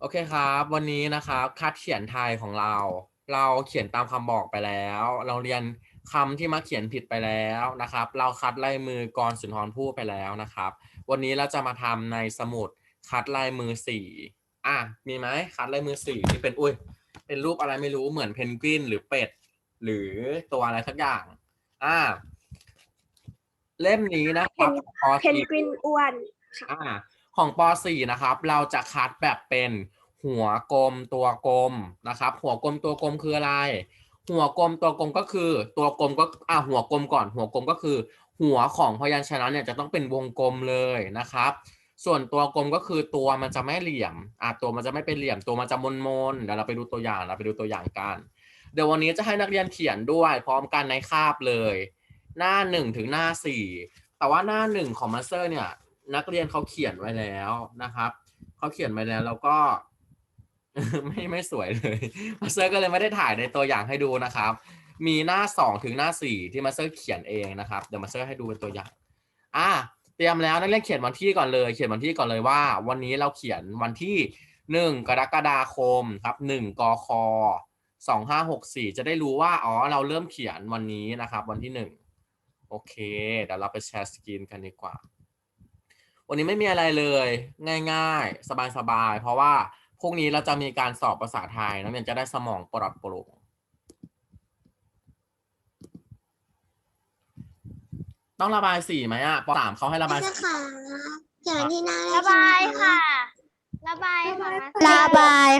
โอเคครับ วันนี้นะครับคัดเขียนไทยของเรา เราเขียนตามคำบอกไปแล้ว เราเรียนคำที่มาเขียนผิดไปแล้วนะครับ เราคัดลายมือกรสุนทรภู่ไปแล้วนะครับ วันนี้เราจะมาทำในสมุดคัดลายมือสี่อะมีไหมคัดลายมือสี่ที่เป็นอุ้ยเป็นรูปอะไรไม่รู้เหมือนเพนกวินหรือเป็ด หรือตัวอะไรสักอย่าง อ่า เล่มนี้นะครับปเพนสี่กวินอ้วนอ่า ของป .4 นะครับ เราจะคัดแบบเป็นหัวกลมตัวกลมนะครับ หัวกลมตัวกลมคืออะไร หัวกลมตัวกลมก็คือ ตัวกลมก็อ่าหัวกลมก่อน หัวกลมก็คือ หัวของพยัญชนะเนี่ยจะต้องเป็นวงกลมเลยนะครับ ส่วนตัวกลมก็คือตัวมันจะไม่เหลี่ยมอ่าตัวมันจะไม่เป็นเหลี่ยมตัวมันจะมนมนๆเดี๋ยวเราไปดูตัวอย่างเราไปดูตัวอย่างกัน เดี๋ยววันนี้จะให้นักเรียนเขียนด้วยพร้อมกันในคาบเลย หน้าหนึ่งถึงหน้าสี่แต่ว่าหน้าหนึ่งของมาสเตอร์เนี่ย นักเรียนเขาเขียนไว้แล้วนะครับเขาเขียนไว้แล้วแล้วก็ไม่ไม่สวยเลยมาเตอร์ก็เลยไม่ได้ถ่ายในตัวอย่างให้ดูนะครับ มีหน้าสองถึงหน้าสี่ที่มาเตอร์เขียนเองนะครับเดี๋ยวมาเตอร์ให้ดูเป็นตัวอย่าง อะเตรียมแล้วนักเรียนเขียนวันที่ก่อนเลย เขียนวันที่ก่อนเลยว่า วันนี้เราเขียนวันที่หนึ่งกรกฎาคมครับหนึ่งกคสองห้าหกสี่จะได้รู้ว่าอ๋อเราเริ่มเขียนวันนี้นะครับ วันที่หนึ่งโอเคเดี๋ยวเราไปแชร์สกรีนกันดีกว่า วันนี้ไม่มีอะไรเลย ง่าย ๆ สบายๆ เพราะว่าพรุ่งนี้เราจะมีการสอบภาษาไทยนักเรียนจะได้สมองปลอดโปร่งต้องระบายสีไหมอะปสามเขาให้ระบายไม่สีใช่ค่ะเขียนที่หน้าระบายค่ะ ระบายค่ะ ระบาย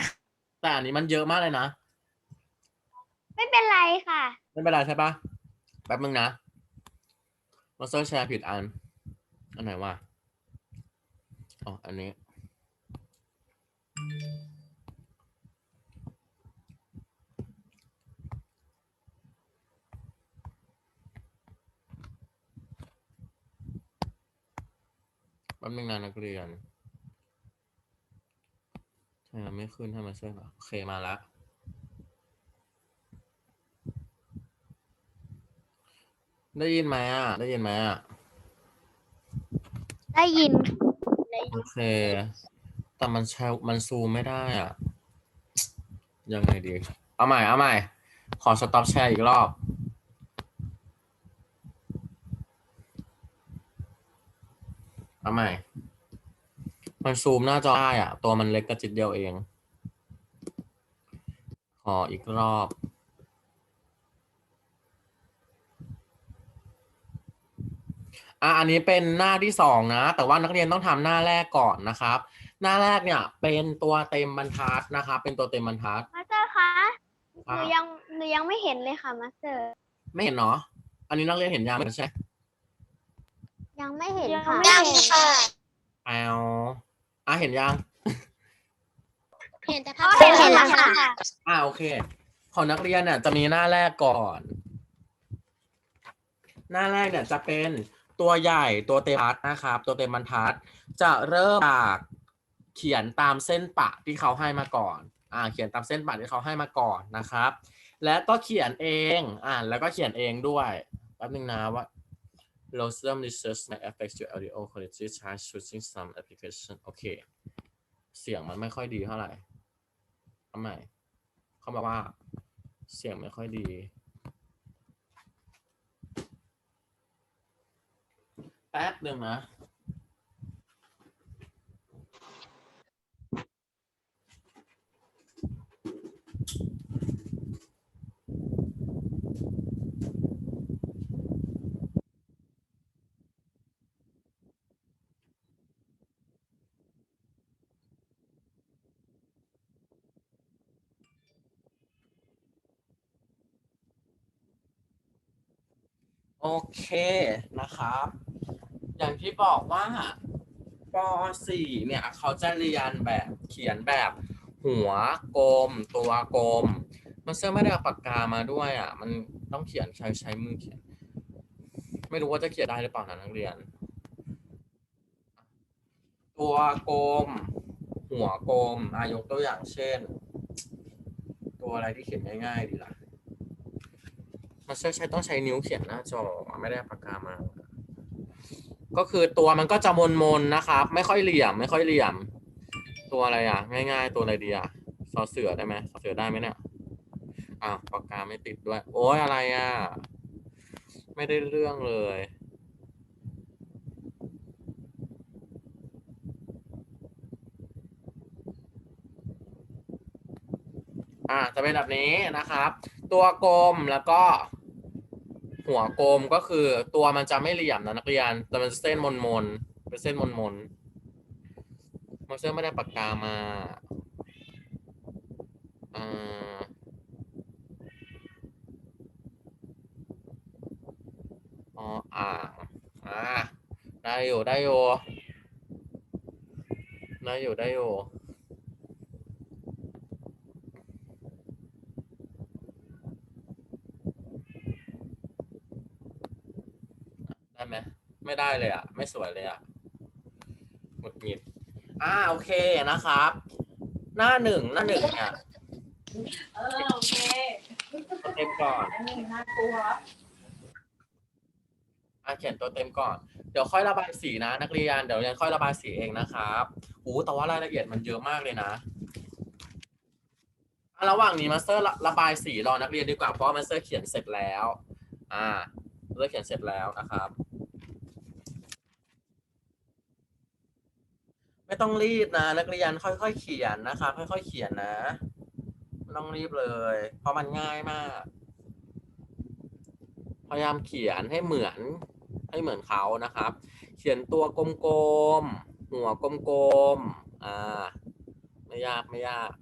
แต่อันนี้มันเยอะมากเลยนะ ไม่เป็นไรค่ะ ไม่เป็นไรใช่ปะแป๊บนึงนะมาเซอร์แชร์ผิดอัน อันไหนวะ อ๋ออันนี้ แป๊บนึงนะนักเรียนทำไมมันไม่ขึ้นให้มาเซอร์เหรอโอเคมาแล้วได้ยินไหมอะ ได้ยินไหมอะ ได้ยิน โอเค แต่มันแชร์มันซูมไม่ได้อะ ยังไงดี เอาใหม่ เอาใหม่ ขอสต็อปแชร์อีกรอบ เอาใหม่ มันซูมหน้าจอได้อะ ตัวมันเล็กกระจิตเดียวเอง ขออีกรอบ อะอันนี้เป็นหน้าที่สองนะ แต่ว่านักเรียนต้องทำหน้าแรกก่อนนะครับ หน้าแรกเนี่ยเป็นตัวเต็มบรรทัดนะครับ เป็นตัวเต็มบรรทัด มาสเตอร์คะครัหบนูยังหนูยังไม่เห็นเลยค่ะมาสเตอร์ ไม่เห็นเนาะอันนี้นักเรียนเห็นยังใช่ยังไม่เห็นค่ะยังค่ะเอาอะเห็นยัง เห็นแต่อ๋ภาอพเห็นเห็นแล้วค่ะอ่าโอเค ของนักเรียนเนี่ยจะมีหน้าแรกก่อน หน้าแรกเนี่ยจะเป็น ตัวใหญ่ตัวเต็มบรรทัดนะครับ ตัวเต็มบรรทัดจะเริ่มจากเขียนตามเส้นปะที่เขาให้มาก่อนอ่าเขียนตามเส้นปะที่เขาให้มาก่อนนะครับ และก็เขียนเองอ่าแล้วก็เขียนเองด้วยแป๊บนึงนะว่า Lossum research may affect your audio quality by choosing some application โอเค เสียงมันไม่ค่อยดีเท่าไหร่ทำไมเขาบอกว่าเสียงไม่ค่อยดี แป๊บหนึ่งนะโอเคนะครับ อย่างที่บอกว่าป .4 เนี่ยเขาจะเรียนแบบเขียนแบบหัวกลมตัวกลม มันเสื้อไม่ได้เอาปากกามาด้วยอะ มันต้องเขียนใช้ใช้มือเขียน ไม่รู้ว่าจะเขียนได้หรือเปล่านะนักเรียน ตัวกลม หัวกลมอายกตัวอย่างเช่น ตัวอะไรที่เขียนง่ายๆดีล่ะ มันใช้ใช้ต้องใช้นิ้วเขียนหน้าจอไม่ได้ปากกามา ก็คือตัวมันก็จะมนๆนนะครับ ไม่ค่อยเหลี่ยม ไม่ค่อยเหลี่ยมตตัวอะไรอะ ง่ายๆ ตัวอะไรดีอะสอเสือได้ไหมสอเสือได้ไหมเนี่ยอ้าวปากกาไม่ติดด้วย โอ้ยอะไรอะ ไม่ได้เรื่องเลยอ่าจะเป็นแบบนี้นะครับ ตัวกลมแล้วก็ หัวกลมก็คือตัวมันจะไม่เหลี่ยมนะนักเรียน แต่มันจะเส้นมนมนๆเป็นเส้นมนมนๆมันเส้นไม่ได้ปากกามาอ่าอ๋ออ่าอ่าได้อยู่ได้อยู่ได้อยู่ได้อยู่ ได้ไหมไม่ได้ เลยอะ ไม่สวยเลยอะหงุดหงิดอ่าโอเคนะครับ หน้าหนึ่งหน้าหนึ่งเนี่ยเออโอเคตัวเต็มก่อนอันนี้น่ากลัวอะเขียนตัวเต็มก่อน เดี๋ยวค่อยระบายสีนะ นักเรียนเดี๋ยวเรียนค่อยระบายสีเองนะครับโอ้แต่ว่ารายละเอียดมันเยอะมากเลยนะอะระหว่างนี้มาสเตอร์ระระบายสีรอนักเรียนดีกว่าเพราะว่ามาสเตอร์เขียนเสร็จแล้ว อ่ามาสเตอร์เขียนเสร็จแล้วนะครับ ไม่ต้องรีบนะ นักเรียนค่อยๆเขียนนะครับค่อยๆเขียนนะไม่ต้องรีบเลย เพราะมันง่ายมาก พยายามเขียนให้เหมือนให้เหมือนเขานะครับ เขียนตัวกลมๆหัวกลมๆอ่าไม่ยากไม่ยาก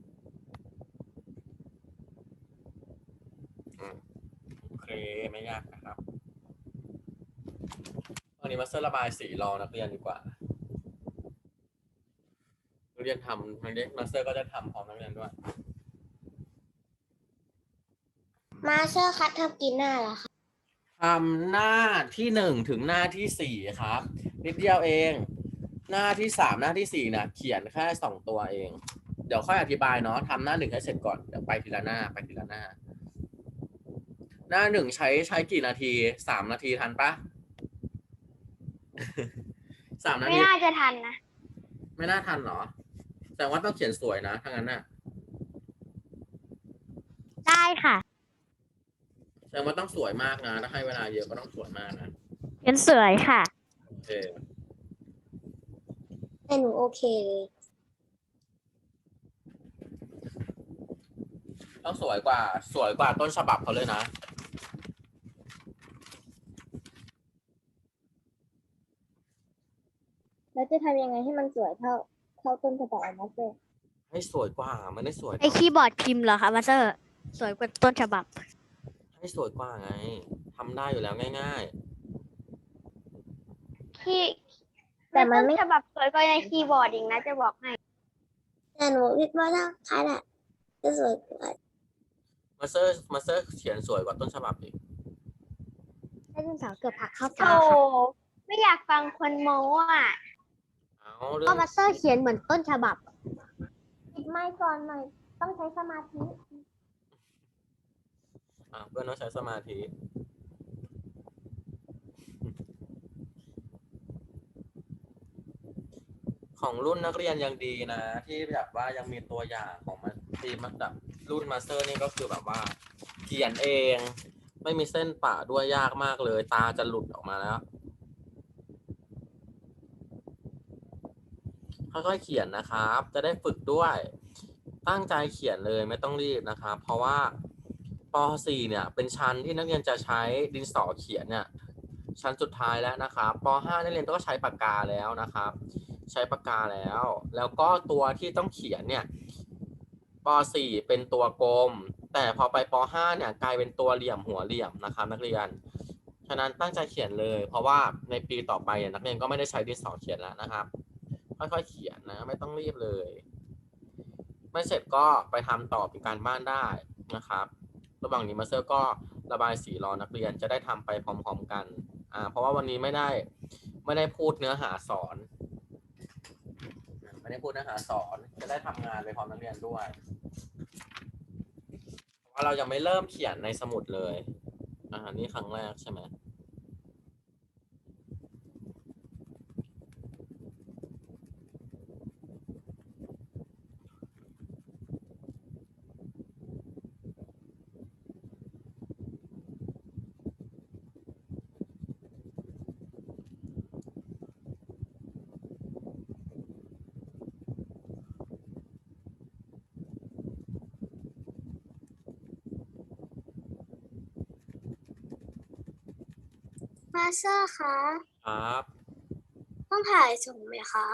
โอเคไม่ยากนะครับวันนี้มาสเตอร์ระบายสีรอนักเรียนดีกว่า เรียนทำนักเรียนมาสเตอร์ก็จะทำพร้อมนักเรียนด้วย มาเชอร์คัททำกินหน้าเหรอคะทำหน้าที่หนึ่งถึงหน้าที่สี่ครับ นิดเดียวเอง หน้าที่สามหน้าที่สี่นะเขียนแค่สองตัวเอง เดี๋ยวค่อยอธิบายเนาะทำหน้าหนึ่งให้เสร็จก่อน เดี๋ยวไปทีละหน้าไปทีละหน้า หน้าหนึ่งใช้ใช้กี่นาทีสามนาทีทันปะสามนาไม่ที น่าจะทันนะ ไม่น่าทันเหรอ แต่ว่าต้องเขียนสวยนะถ้างั้นน่ะได้ค่ะ แต่ว่าต้องสวยมากนะถ้าให้เวลาเยอะก็ต้องสวยมากนะเป็นสวยค่ะ โอเคแต่หนูโอเคเลยต้องสวยกว่า สวยกว่าต้นฉบับเขาเลยนะแล้วจะทำยังไงให้มันสวยเท่า เท่าต้นฉบับของมาสเตอร์ให้สวยกว่า มันได้สวยไอคีย์บอร์ดพิมพ์เหรอคะมาสเตอร์ สวยกว่าต้นฉบับ ให้สวยกว่าไงทำได้อยู่แล้วง่าย คีย์แต่มันไม่ ต้ฉบับสวยกว่าในคีย์บอร์ดอีกนะจะบอกให้ แต่หนูคิดว่าถ้าคัทอะจะสวยกว่าๆ มาสเตอร์มาสเตอร์เขียนสวยกว่าต้นฉบับอีกได้ดินสอเกือบผักเข้าโธ่ตาค่ะไม่อยากฟังคนโม้อะ เอาเรื่ก็องมาสเตอร์เขียนเหมือนต้นฉบับ ปิดไมค์ก่อนหน่อย ต้องใช้สมาธิ อะเพื่อนต้องใช้สมาธิ ของรุ่นนักเรียนยังดีนะ ที่แบบว่ายังมีตัวอย่างของมันทีมแบบรุ่นมาสเตอร์นี่ก็คือแบบว่า เขียนเอง ไม่มีเส้นปะด้วยยากมากเลย ตาจะหลุดออกมาแล้ว ค่อยๆเขียนนะครับ จะได้ฝึกด้วย ตั้งใจเขียนเลยไม่ต้องรีบนะครับ เพราะว่าป .4 เนี่ยเป็นชั้นที่นักเรียนจะใช้ดินสอเขียนเนี่ยชั้นสุดท้ายแล้วนะครับป .5 นักเรียนต้องใช้ปากกาแล้วนะครับ ใช้ปากกาแล้ว แล้วก็ตัวที่ต้องเขียนเนี่ยป .4 เป็นตัวกลม แต่พอไปป .5 เนี่ยกลายเป็นตัวเหลี่ยมหัวเหลี่ยมนะครับ นักเรียน ฉะนั้นตั้งใจเขียนเลย เพราะว่าในปีต่อไปเนี่ยนักเรียนก็ไม่ได้ใช้ดินสอเขียนแล้วนะครับ ค่อยๆเขียนนะ ไม่ต้องรีบเลย ไม่เสร็จก็ไปทำต่อเป็นการบ้านได้นะครับ ระหว่างนี้มาเตอร์ก็ระบายสีรอนักเรียนจะได้ทำไปพร้อมๆกันอ่าเพราะว่าวันนี้ไม่ได้ไม่ได้พูดเนื้อหาสอนไม่ได้พูดเนื้อหาสอนจะได้ทำงานไปพร้อมนักเรียนด้วยเพราะว่าเรายังไม่เริ่มเขียนในสมุดเลยอ่านี่ครั้งแรกใช่ไหม สเตอร์คะครับ ต้องถ่ายส่งไหมคะ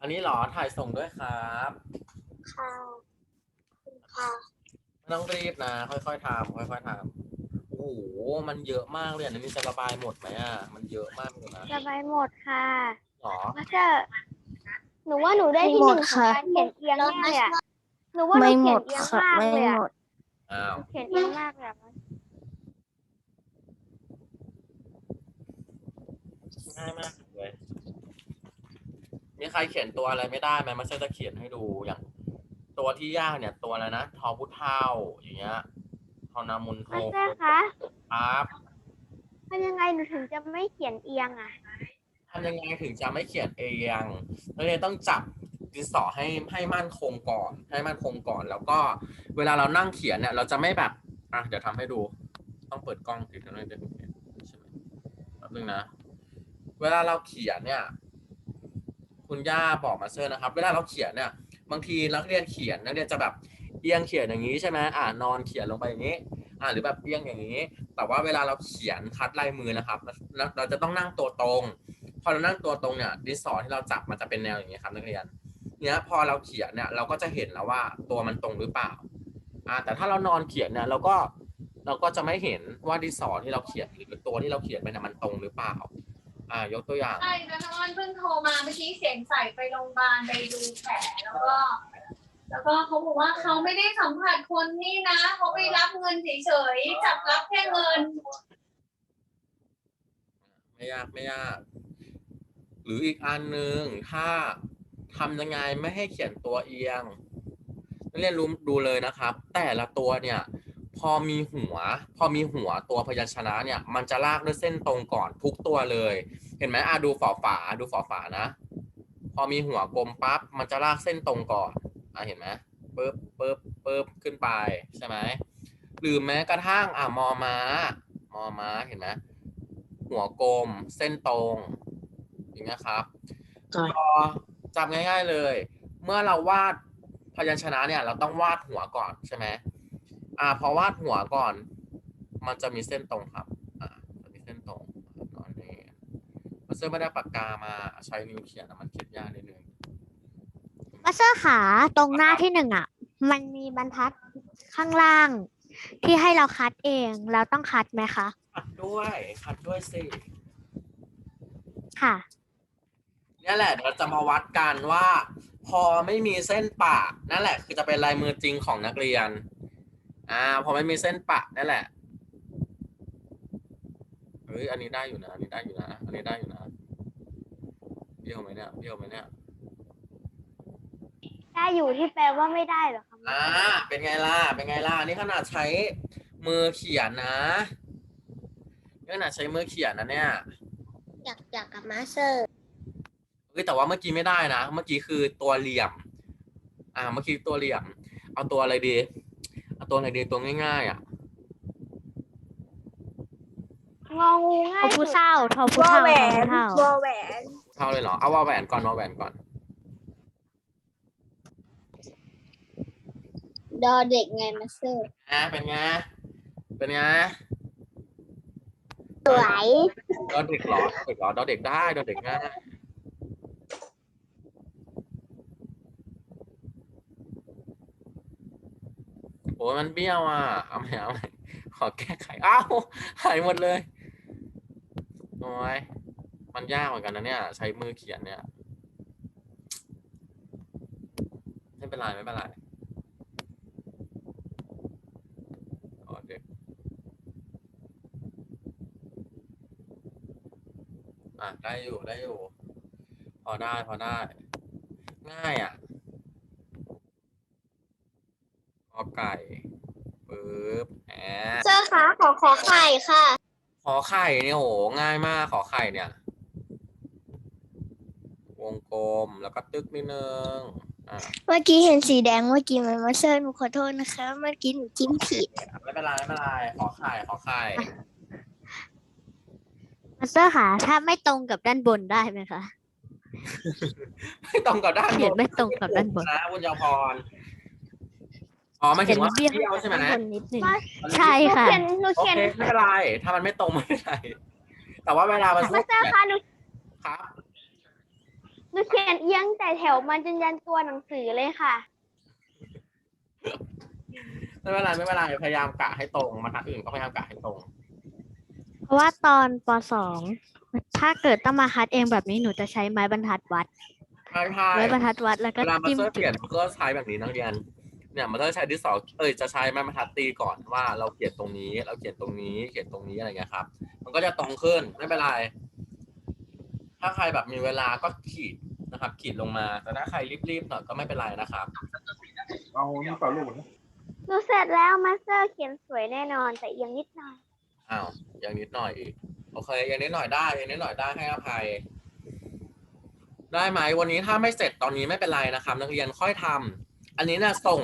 อันนี้เหรอถ่ายส่งด้วยครับค่ะค่ะไม่ต้องรีบนะ ค่อยๆทำค่อยๆทำโอ้โหมันเยอะมากเลยอันนี้จะระบายหมดไหมอะมันเยอะมากเลยนะระบายหมดค่ะหรอมาสเตอร์หนูว่าหนูได้ที่หนึ่งของการเขียนเอียงแน่เลยอะหนูว่าหนูไม่หเขีมยนดเอียงค่ะมากไม่เลยหอะมดอ้าวเขียนเอียงมากเลยอะ ง่ายมากเลย มีใค รเขียนตัวอะไรไม่ได้ไหมมันจะเขียนให้ดูอย่าง ตัวที่ยากเนี่ยตัวอะไรนะทอพุเท่าอย่างเงี้ยทอนามุนโทมาสเตอร์คะครับทำยังไงหนูถึงจะไม่เขียนเอียงอะทำยังไงถึงจะไม่เขียนเอียงนักเรียนต้องจับดินสอให้ให้มั่นคงก่อน ให้มั่นคงก่อน แล้วก็เวลาเรานั่งเขียนเนี่ย เราจะไม่แบบอะเดี๋ยวทำให้ดู ต้องเปิดกล้องติดกันเลยเดี๋ยวเขียนใช่ไหมแป๊บนึงนะ เวลาเราเขียนเนี่ย คุณย่าบอกมาเซอร์นะครับ เวลาเราเขียนเนี่ยบางทีนักเรียนเขียนนักเรียนจะแบบเอียงเขียนอย่างนี้ใช่ไหมอ่านอนเขียนลงไปอย่างนี้ อ่าหรือแบบเอียงอย่างนี้ แต่ว่าเวลาเราเขียนคัดลายมือนะครับเราเราจะต้องนั่งตัวตรง พอเรานั่งตัวตรงเนี่ยดิสอที่เราจับมันจะเป็นแนวอย่างนี้ครับนักเรียน เนี้ยพอเราเขียนเนี่ยเราก็จะเห็นแล้วว่าตัวมันตรงหรือเปล่า อ่าแต่ถ้าเรานอนเขียนเนี่ยเราก็เราก็จะไม่เห็นว่าดิสอที่เราเขียนหรือตัวที่เราเขียนไปเนี่ยมันตรงหรือเปล่า อ่ายกตัวอย่าง ใช่นะน้องอ้อนเพิ่งโทรมาเมื่อกี้เสียงใส่ไปโรงพยาบาลไปดูแผลแล้วก็ แล้วก็เขาบอกว่าเขาไม่ได้สัมผัสคนนี่นะเขาไปรับเงินเฉยๆจับรับแค่เงิน ไม่ยากไม่ยาก หรืออีกอันหนึ่งถ้าทำยังไงไม่ให้เขียนตัวเอียงนักเรียนรู้ดูเลยนะครับ แต่ละตัวเนี่ย พอมีหัว พอมีหัวตัวพยัญชนะเนี่ย มันจะลากด้วยเส้นตรงก่อนทุกตัวเลย เห็นไหมอะดูฝอฝาดูฝอฝานะ พอมีหัวกลมปั๊บมันจะลากเส้นตรงก่อนอะเห็นไหมปึ๊บปึ๊บปึ๊บขึ้นไปใช่ไหมหรือแม้กระทั่งอะมอม้ามอม้าเห็นไหมหัวกลมเส้นตรงอย่างเงี้ยครับครับพอจำง่าย ๆเลย เมื่อเราวาดพยัญชนะเนี่ย เราต้องวาดหัวก่อนใช่ไหม อ่าพอวาดหัวก่อน มันจะมีเส้นตรงครับ อ่าจะมีเส้นตรงตอนนี้มันเสื้อไม่ได้ปากกามาใช้นิ้วเขียนนะมันเขียนยากนิดนึงมาสเตอร์ขาตรงหน้าที่หนึ่งอะมันมีบรรทัดข้างล่าง ที่ให้เราคัดเองเราต้องคัดไหมคะคัดด้วยคัดด้วยสิ ค่ะ เนี่ยแหละเดี๋ยวเราจะมาวัดกันว่า พอไม่มีเส้นปะนั่นแหละ คือจะเป็นลายมือจริงของนักเรียน อ่าพอไม่มีเส้นปะนั่นแหละเฮ้ยอันนี้ได้อยู่นะ อันนี้ได้อยู่นะ อันนี้ได้อยู่นะเบี้ยวไหมเนี่ยเบี้ยวไหมเนี่ยได้อยู่ที่แปลว่าไม่ได้เหรอคะอ่าเป็นไงล่ะ เป็นไงล่ะ นี่ขนาดใช้มือเขียนนะนี่ขนาดใช้มือเขียนนะเนี่ย อยากอยากกับมาสเตอร์เฮ้ยแต่ว่าเมื่อกี้ไม่ได้นะ เมื่อกี้คือตัวเหลี่ยม อ่า เมื่อกี้ตัวเหลี่ยม เอาตัวอะไรดี เอาตัวอะไรดีตัวง่ายๆอะงองูง่ายทอผู้เศร้าทอผู้เฒ่าทอผู้เฒ่าวอแหวนเท่าเลยเหรอเอาวาแหวนก่อนวาแหวนก่อน ดอเด็กไงมาสเตอร์อ่าเป็นไง เป็นไงสวยดอเด็กเหรอดอเด็กเหรอดอเด็กได้ดอเด็กง่าย ยมันเบี้ยวอะเอาใหม่เอาใหม่ขอแก้ไขอ้าวหายหมดเลยโอ้ยมันยากเหมือนกันนะเนี่ย ใช้มือเขียนเนี่ยไม่เป็นไรไม่เป็นไรอ๋อเด็กอะได้อยู่ได้อยู่ พอได้พอได้ ง่ายอะพอไก่ปึ๊บแหม เซอร์คะ ขอขอไข่ค่ะ ขอไข่เนี่ยโหง่ายมากขอไข่เนี่ย วงกลมแล้วก็ตึกนิดนึงอะเมื่อกี้เห็นสีแดงเมื่อกี้มันมาเซอร์หนูขอโทษนะคะ เมื่อกี้หนูจิ้มผิดไม่เป็นไรไม่เป็นไรขอไข่ขอไข่ มาสเตอร์ค่ะถ้าไม่ตรงกับด้านบนได้ไหมคะ ไม่ตรงกับด้านบเขียนนไม่ตรงกับด้านบน นะบุญยพร อ๋อไม่ถึงว่าเขีเบี้ยนยวใช่ไหมด้านบนนิดหนึ่งไม่ใช่ค่ะหนูโอเขียนเคไม่เป็นไรถ้ามันไม่ตรงไม่เป็นไรแต่ว่าเวลามันมาสเตอร์คะหนูครับหนูเขียนเอียงแต่แถวมันจนยันตัวหนังสือเลยค่ะ ไม่เป็นไรไม่เป็นไรพยายามกะให้ตรงบรรทัดอื่นก็พยายามกะให้ตรง เพราะว่าตอนปสองถ้าเกิดต้องมาคัดเองแบบนี้หนูจะใช้ไม้บรรทัดวัด ใช่ใช่ไม้บรรทัดวัดแล้วก็เวลามาจิ้มเซอร์จุเขียดนก็ใช้แบบนี้นักเรียน เนี่ยมันต้องใช้ดินสอเอ้ยจะใช้ไม้บรรทัดตีก่อนว่าเราเขียนตรงนี้ เราเขียนตรงนี้ เขียนตรงนี้อะไรเงี้ยครับ มันก็จะตรงขึ้นไม่เป็นไร ถ้าใครแบบมีเวลาก็ขีดนะครับ ขีดลงมา แต่ถ้าใครรีบๆหน่อยก็ไม่เป็นไรนะครับ เอานี่เปล่าลูกนะหนูเสร็จแล้วมาสเตอร์เขียนสวยแน่นอน แต่เอียงนิดหน่อย อ้าวอย่างนิดหน่อยอีกโอเคอย่างนิดหน่อยได้อย่างนิดหน่อยได้ให้อภัย ได้ไหมวันนี้ถ้าไม่เสร็จตอนนี้ไม่เป็นไรนะครับ นักเรียนค่อยทำ อันนี้เนี่ยส่ง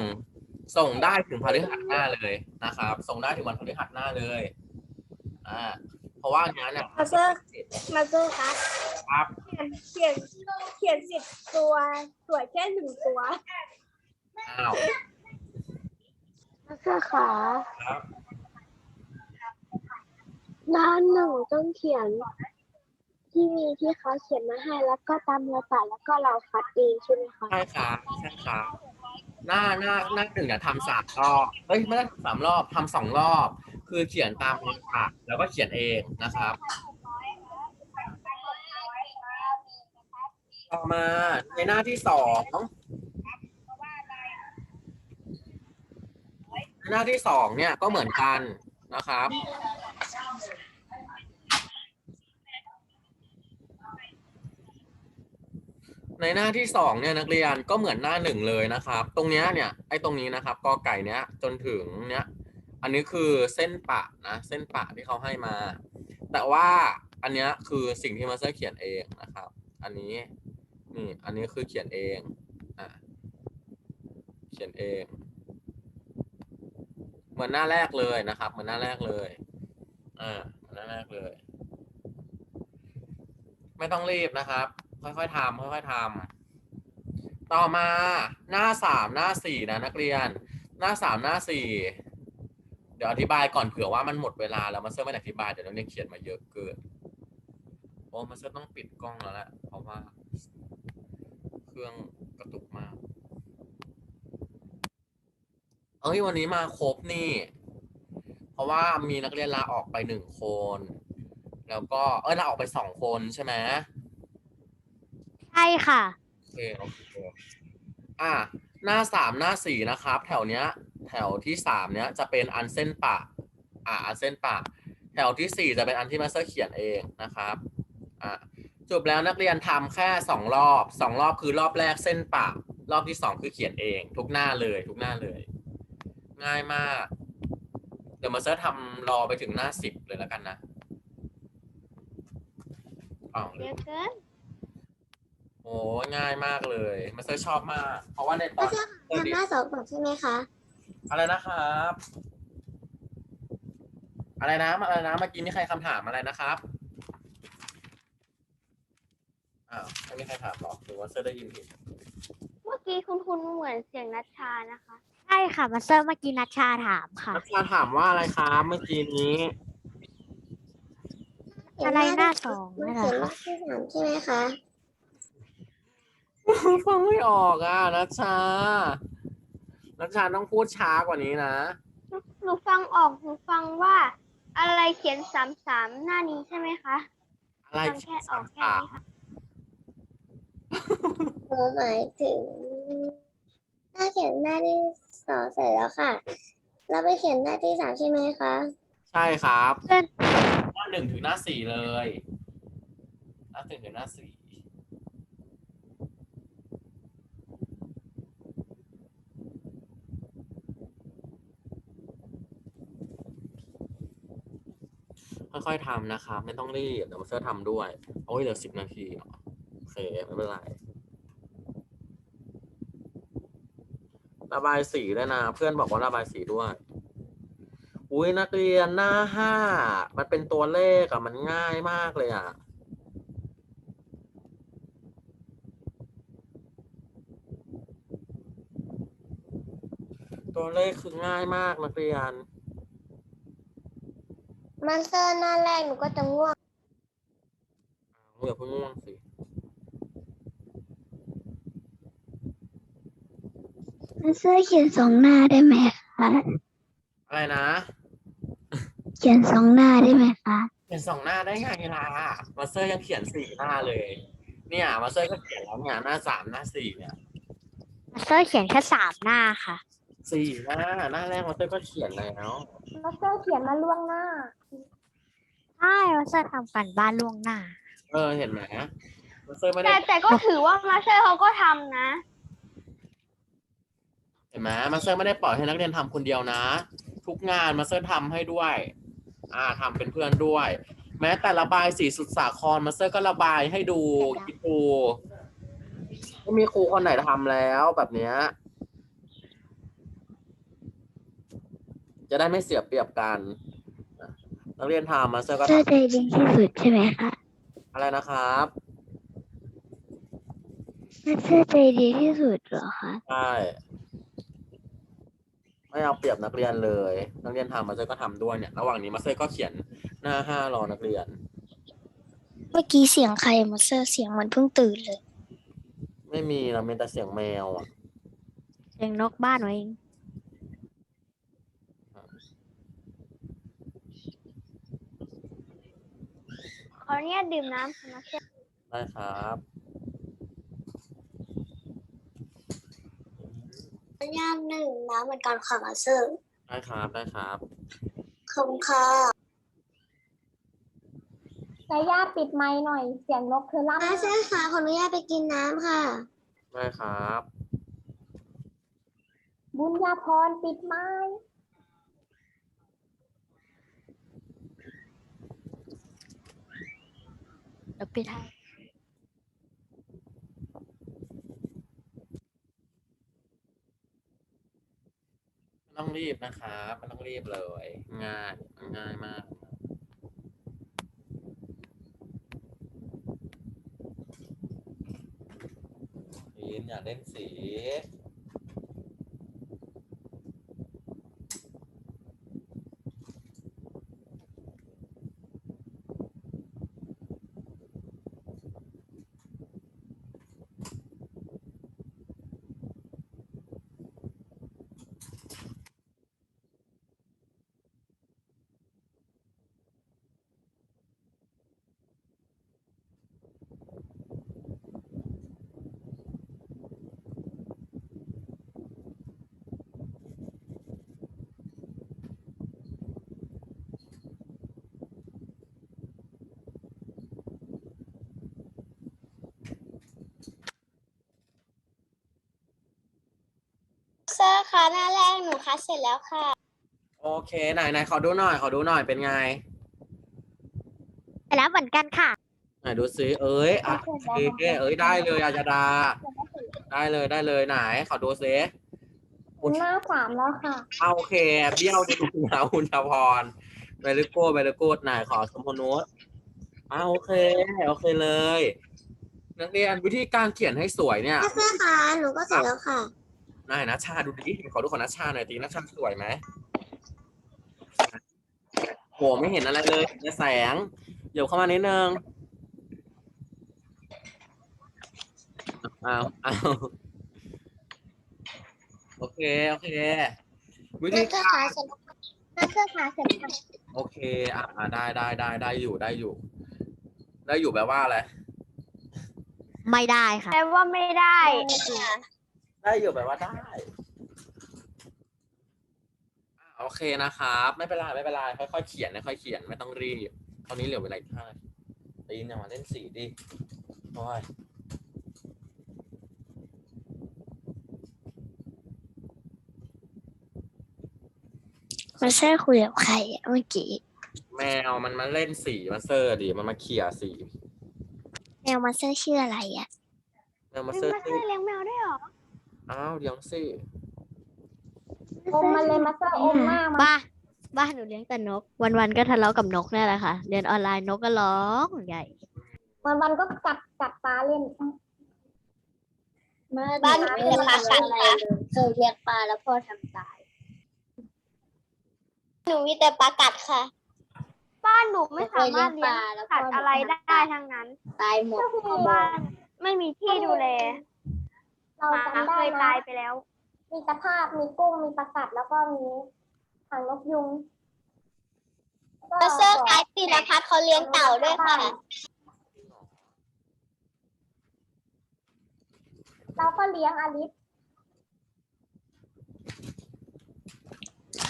ส่งได้ถึงพฤหัสหน้าเลยนะครับ ส่งได้ถึงวันพฤหัสหน้าเลยอ่าเพราะว่าอันนี้เนี่ยมาสเตอร์มาสเตอร์คะครับเขียนเขียนเขียนสิบตัวสวยแค่หนึ่งตัวอ้าวมาสเตอร์ขาครับด้านหนึ่งต้องเขียน ที่มีที่เขาเขียนมาให้แล้วก็ตามเราตัดแล้วก็เราคัดเองใช่ไหมคะใช่ครับใช่ครับ หน้าหน้าหน้าหนึ่งเนี่ยทำสามรอบเอ้ยไม่ได้สามรอบทำสองรอบ คือเขียนตามลำดับแล้วก็เขียนเองนะครับ ต่อมาในหน้าที่สองในหน้าที่สองเนี่ยก็เหมือนกันนะครับ ในหน้าที่สองเนี่ยนักเรียนก็เหมือนหน้าหนึ่งเลยนะครับ ตรงเนี้ยเนี่ยไอ้ตรงนี้นะครับกอไก่เนี้ยจนถึงเนี้ยอันนี้คือเส้นปะนะเส้นปะที่เขาให้มา แต่ว่าอันเนี้ยคือสิ่งที่มาสเตอร์เขียนเองนะครับ อันนี้นี่อันนี้คือเขียนเองอะเขียนเอง เหมือนหน้าแรกเลยนะครับ เหมือนหน้าแรกเลยอ่าเหมือนหน้าแรกเลย ไม่ต้องรีบนะครับ ค่อยๆทำค่อยๆทำต่อมาหน้าสามหน้าสี่นะนักเรียน หน้าสามหน้าสี่เดี๋ยวอธิบายก่อนเผื่อว่ามันหมดเวลาแล้วมาเตอร์ไม่ได้อธิบายเดี๋ยวนักเรียนเขียนมาเยอะเกินโอ้มาเตอร์ต้องปิดกล้องแล้วแหละเพราะว่า เครื่องกระตุกมากเอ้ยวันนี้มาครบนี่ เพราะว่ามีนักเรียนลาออกไปหนึ่งคน แล้วก็เออลาออกไปสองคนใช่ไหม ใช่ค่ะ โอเคโอเคอะหน้าสามหน้าสี่นะครับ แถวเนี้ย แถวที่สามเนี้ยจะเป็นอันเส้นปะอะอันเส้นปะแถวที่สี่จะเป็นอันที่มาสเตอร์เขียนเองนะครับอะจบแล้วนักเรียนทำแค่สองรอบสองรอบคือรอบแรกเส้นปะรอบที่สองคือเขียนเอง ทุกหน้าเลย ทุกหน้าเลย ง่ายมาก เดี๋ยวมาสเตอร์ทำรอไปถึงหน้าสิบเลยแล้วกันนะอ้าว เยอะเกิน โอ้ง่ายมากเลยมาสเตอร์ชอบมาก เพราะว่าในตอนเออดิหน้าสองก่อนใช่ไหมคะอะไรนะครับ อะไรนะอะไรนะเมื่อกี้มีใครคำถามอะไรนะครับอ้าวไม่มีใครถามหรอหรือว่าเซอร์ได้ยินผิดเมื่อกี้คุณคุณเหมือนเสียงนัชชานะคะ ใช่ค่ะมาสเตอร์เมื่อกี้นัชชาถามค่ะ นักชาถามว่าอะไรครับเมื่อกี้นี้ อะไรหน้าสองมันนั่นแหเขียละนหค่ะน้าที่สามใช่ไหมคะ ฟังไม่ออกอะนัชชานัชชาต้องพูดช้ากว่านี้นะ หนูฟังออก หนูฟังว่า อะไรเขียนสามสามหน้านี้ใช่ไหมคะอะไรฟังแค่ออกแค่สามนี้ค่ะหนูหมายถึงถ้าเขียนหน้าที่สองเสร็จแล้วค่ะแล้วไปเขียนหน้าที่สามใช่ไหมคะใช่ครับเส้นหน้าหนึ่งถึงหน้าสี่เลยหน้าหนึ่งถึงหน้าสี่ ค่อยๆทำนะครับ ไม่ต้องรีบเดี๋ยวมาเซอร์ทำด้วยโอ้ยเหลือสิบนาทีโอเคไม่เป็นไรระบายสีด้วยนะ เพื่อนบอกว่าระบายสีด้วย อุ้ยนักเรียนหน้าห้ามันเป็นตัวเลขอะมันง่ายมากเลยอะตัวเลขคือง่ายมากนักเรียน มันเตอร์หน้าแรกหนูก็จะง่วงอย่าเพิ่งง่วงสิมาสเตอร์เขียนสองหน้าได้ไหมคะอะไรนะเขียนสองหน้าได้ไหมคะเขียนสองหน้าได้ไงล่ะมาสเตอร์ยังเขียนสี่หน้าเลย เนี่ยมาสเตอร์ก็เขียนแล้วเนี่ยหน้าสามหน้าสี่เนี่ย มาสเตอร์เขียนแค่สามหน้าค่ะ สี่หน้าหน้าแรกมาสเตอร์ก็เขียนแล้วมาสเตอร์เขียนมาล่วงหน้าใช่มาสเตอร์ทำกันบ้านล่วงหน้า เออเห็นไหมมาสเตอร์ไม่ได้แต่แต่ก็ถือว่ามาสเตอร์เขาก็ทำนะเห็นไหมมาสเตอร์ไม่ได้ปล่อยให้นักเรียนทำคนเดียวนะ ทุกงานมาสเตอร์ทำให้ด้วย อ่าทำเป็นเพื่อนด้วย แม้แต่ระบายสีสุดสาครมาสเตอร์ก็ระบายให้ดูคิดดูไม่มีครูคนไหนทำแล้วแบบเนี้ย จะได้ไม่เสียเปรียบกันนักเรียนทำมาสเตอร์ก็มาสเตอร์ทำใจดีที่สุดใช่ไหมคะอะไรนะครับมาสเตอร์ใจดีที่สุดเหรอคะใช่ไม่เอาเปรียบนักเรียนเลย นักเรียนทำมาสเตอร์ก็ทำด้วยเนี่ย ระหว่างนี้มาสเตอร์ก็เขียนหน้าห้ารอนักเรียน เมื่อกี้เสียงใครมาสเตอร์เสียงเหมันเพิ่งตื่นเลย ไม่มีเรามีแต่เสียงแมวอะ เสียงนกบ้านหนูเอง ขออนุญาตดื่มน้ำค่ะมาสเตอร์ได้ครับย่ามหนึ่งน้ำเหมือนกันค่ะมาสเตอร์ได้ครับได้ครับขอบคุณค่ะยาย่าปิดไมค์หน่อย เสียงนกเธอลั่นมาสเตอร์ค่ะขออนุญาตไปกินน้ำค่ะ ได้ครับ บุญญาพรปิดไมค์ เดี๋ยวปิดให้ไม่ต้องรีบนะครับไม่ต้องรีบเลย ง่ายง่ายมาก ยินอยากเล่นสี ค่ะหน้าแรกหนูคัดเสร็จแล้วค่ะ โอเคไหนไหนขอดูหน่อย ขอดูหน่อยเป็นไงไปแล้วเหมือนกันค่ะ ไหนดูซิเอ้ยอะโอเคเอ้ยได้เลยอาจาดา ได้เลยได้เลยไหน ขอดูซิหน้าสามแล้วค่ะเอาโอเคเบี้ยวดีนะคุณชพรไปลึกโก้ไปลึกโก้ไหนขอสมพนุษอ่าโอเคโอเคเลยนักเรียนวิธีการเขียนให้สวยเนี่ยมาสเตอร์ค่ะหนูก็เสร็จแล้วค่ะ นายนะชาดูดิขอดูของนัชชาหน่อยตีนัชชาสวยไหมโหไม่เห็นอะไรเลยในแสงเดี๋ยวเข้ามานิดนึงอ้าวอ้าวโอเค โอเควิธีมาสเตอร์ค่ะเสร็จแล้วมาสเตอร์ค่ะเสร็จแล้วโอเค อะอะได้ได้ได้ได้อยู่ได้อยู่ ได้อยู่แปลว่าอะไร ไม่ได้ค่ะ แปลว่าไม่ได้ ได้อยู่แปลว่าได้อะโอเคนะครับ ไม่เป็นไรไม่เป็นไรค่อยๆเขียนค่อยๆเขียนไม่ต้องรีบตอนนี้เหลือเวลาอีกห้านาทีตีนอย่ามาเล่นสีดิโอ้ยมาสเตอร์คุยกับใครอะเมื่อกี้แมวมันมาเล่นสีมาเซอร์ดิมันมาเขี่ยสีแมวมาสเตอร์ชื่ออะไรอะแมวมาเซอร์มาสเตอร์เลี้ยงแมวได้เหรอ อ้าวเดี๋ยวสิอมมาเลยมาสเตอร์อมหน้ามาบ้าบ้านหนูเลี้ยงแต่นก วันๆก็ทะเลาะกับนกนี่แหละค่ะเรียนออนไลน์นกก็ร้องใหญ่ วันวันๆก็กัดกัดตาเล่นบ้านหนูไม่ได้ปลากัดนะเคยเลี้ยงปลาแล้วพ่อทำตายหนูมีแต่ปลากัดค่ะ บ้านหนูไม่สามารถเลี้ยงแล้วสัตว์อะไรได้ทั้งนั้นตายหมด เพราะบ้านไม่มีที่ดูแล หมาเคยตายไปแล้วเมีตะภาพมีกุ้งมีปลากัดแล้วก็มีหางนกยุงมาสเตอร์คะปีรพัฒน์เขาเลี้ยงเต่าด้วยค่ะ เราก็เลี้ยงอลิส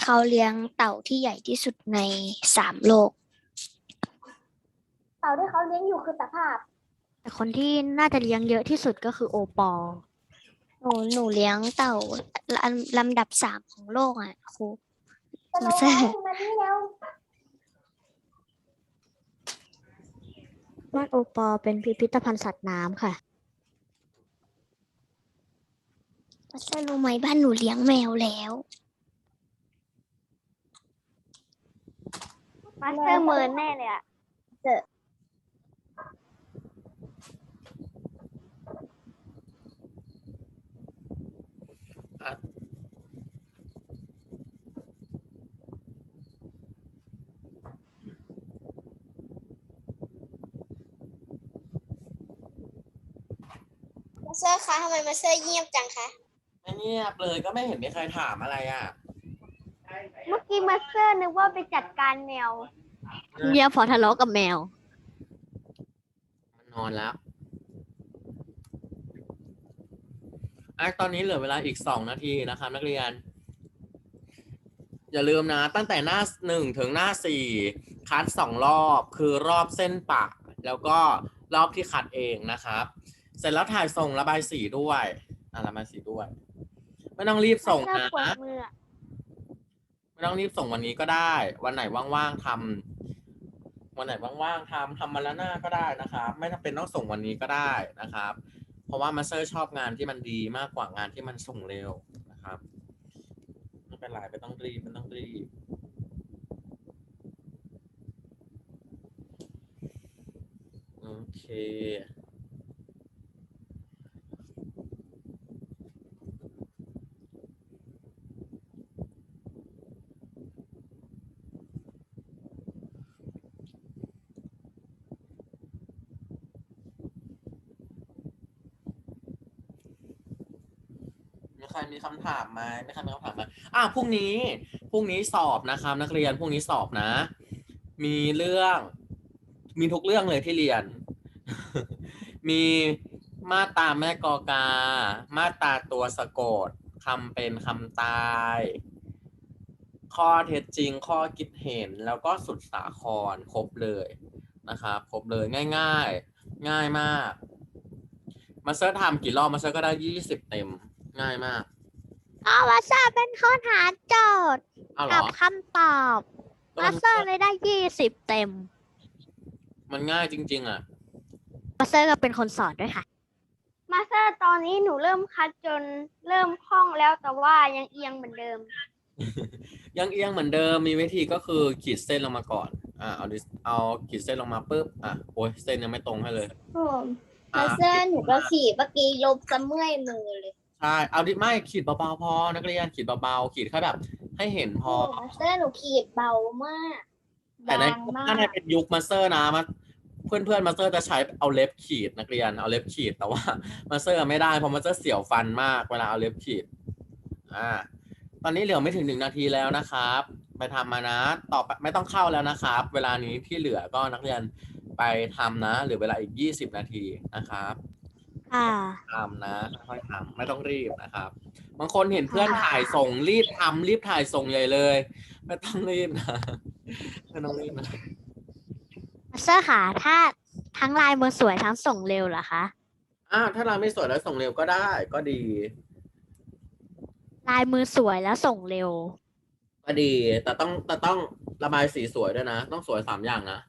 เขาเลี้ยงเต่าที่ใหญ่ที่สุดในสามโลก เต่าที่เขาเลี้ยงอยู่คือตะภาพ แต่คนที่น่าจะเลี้ยงเยอะที่สุดก็คือโอปอลห นูหนูเลี้ยงเต่าลำลำดับสามของโลกอะครูจะลมางเซอร์มานี่เร็วบ้านโอปอลเป็นพิพิธภัณฑ์สัตว์น้ำค่ะมาสเตอร์รู้ไหมบ้านหนูเลี้ยงแมวแล้วมาสเตอร์เมินแน่เลยอะมาส เตอร์คะทำไมมาสเตอร์เงียบจังคะไม่เงียบเลยก็ไม่เห็นมีใครถามอะไรอะเมื่อกี้มาสเตอร์นึกว่าไปจัดการแมวเงียบพอทะเลาะกับแมว มันนอนแล้วอะตอนนี้เหลือเวลาอีกสองนาทีนะครับ นักเรียน อย่าลืมนะ ตั้งแต่หน้าหนึ่งถึงหน้าสี่คัดสองรอบคือรอบเส้นปะ แล้วก็รอบที่คัดเองนะครับ เสร็จแล้วถ่ายส่งระบายสีด้วยอะระบายสีด้วย ไม่ต้องรีบส่งมาสเตอนะร์ปวดมืออะไม่ต้องรีบส่งวันนี้ก็ได้ วันไหนว่างๆทำวันไหนว่างๆทำทำมาแล้วหน้าก็ได้นะครับ ไม่จำเป็นต้องส่งวันนี้ก็ได้นะครับ เพราะว่ามาสเตอร์ชอบงานที่มันดีมากกว่างานที่มันส่งเร็วนะครับไม่เป็นไรไม่ต้องรีบไม่ต้องรีบโอเค มีครมีคำถามไหมมีใครมีคำถามไหมอะพรุ่งนี้พรุ่งนี้สอบนะครับ นักเรียนพรุ่งนี้สอบนะ มีเรื่อง มีทุกเรื่องเลยที่เรียน มีมาตาแม่กอกา มาตาตัวสะกดคำเป็นคำตาย ข้อเท็จจริงข้อคิดเห็นแล้วก็สุดสาครครบเลยนะครับครบเลยง่าย ๆ ง่ายมากมาเซอร์ทำกี่รอบมาเซอร์ก็ได้ยี่สิบเต็มง่ายมาก อามาสเตอร์เป็นคนหาโจทย์เอาเหรกัอ บคำตอบก็มามันสเตอร์เลยได้ยี่สิบเต็มมันง่ายจริง ๆ อะมาสเตอร์ก็เป็นคนสอนด้วยค่ะ มาสเตอร์ตอนนี้หนูเริ่มคัดจนเริ่มคล่องแล้วแต่ว่ายังเอียงเหมือนเดิม ยังเอียงเหมือนเดิมมีวิธีก็คือขีดเส้นลงมาก่อน อ่าเอาดิเอาขีดเส้นลงมาปุ๊บอะโอ้ยเส้นยังไม่ตรงให้เลย ผมอะ มาสเตอร์หนูก็ขี่เมื่อกี้ลบจะเมื่อยมือเลย ใช่เอาดิไม่ขีดเบาๆพอนักเรียนขีดเบาๆขีดแค่แบบ ให้เห็นพอมาสเตอร์หนูขีดเบามากแต่ในบางมาถ้าในกเป็นยุคมาสเตอร์นะมาเพื่อนเพื่อนๆมาสเตอร์จะใช้เอาเล็บขีดนักเรียนเอาเล็บขีดแต่ว่ามาสเตอร์ไม่ได้เพราะมาสเตอร์เสียวฟันมากเวลาเอาเล็บขีดอ่าตอนนี้เหลือไม่ถึงหนึ่งนาทีแล้วนะครับ ไปทำมานะต่อไปไม่ต้องเข้าแล้วนะครับ เวลานี้ที่เหลือก็นักเรียนไปทำนะเหรือเวลาอีกยี่สิบนาทีนะครับ อ่าทำนะค่อยๆทำไม่ต้องรีบนะครับ บางคนเห็นเพื่อนถ่ายส่งรีบทำรีบถ่ายส่งใหญ่เลย ไม่ต้องรีบนะไม่ต้องรีบนะมาสเตอร์ค่ะถ้าทั้งลายมือสวยทั้งส่งเร็วเหรอคะอ่าถ้าเราไม่สวยแล้วส่งเร็วก็ได้ก็ดี ลายมือสวยแล้วส่งเร็ว ก็ดี แต่ต้องแต่ต้องระบายสีสวยด้วยนะ ต้องสวยสามอย่างนะ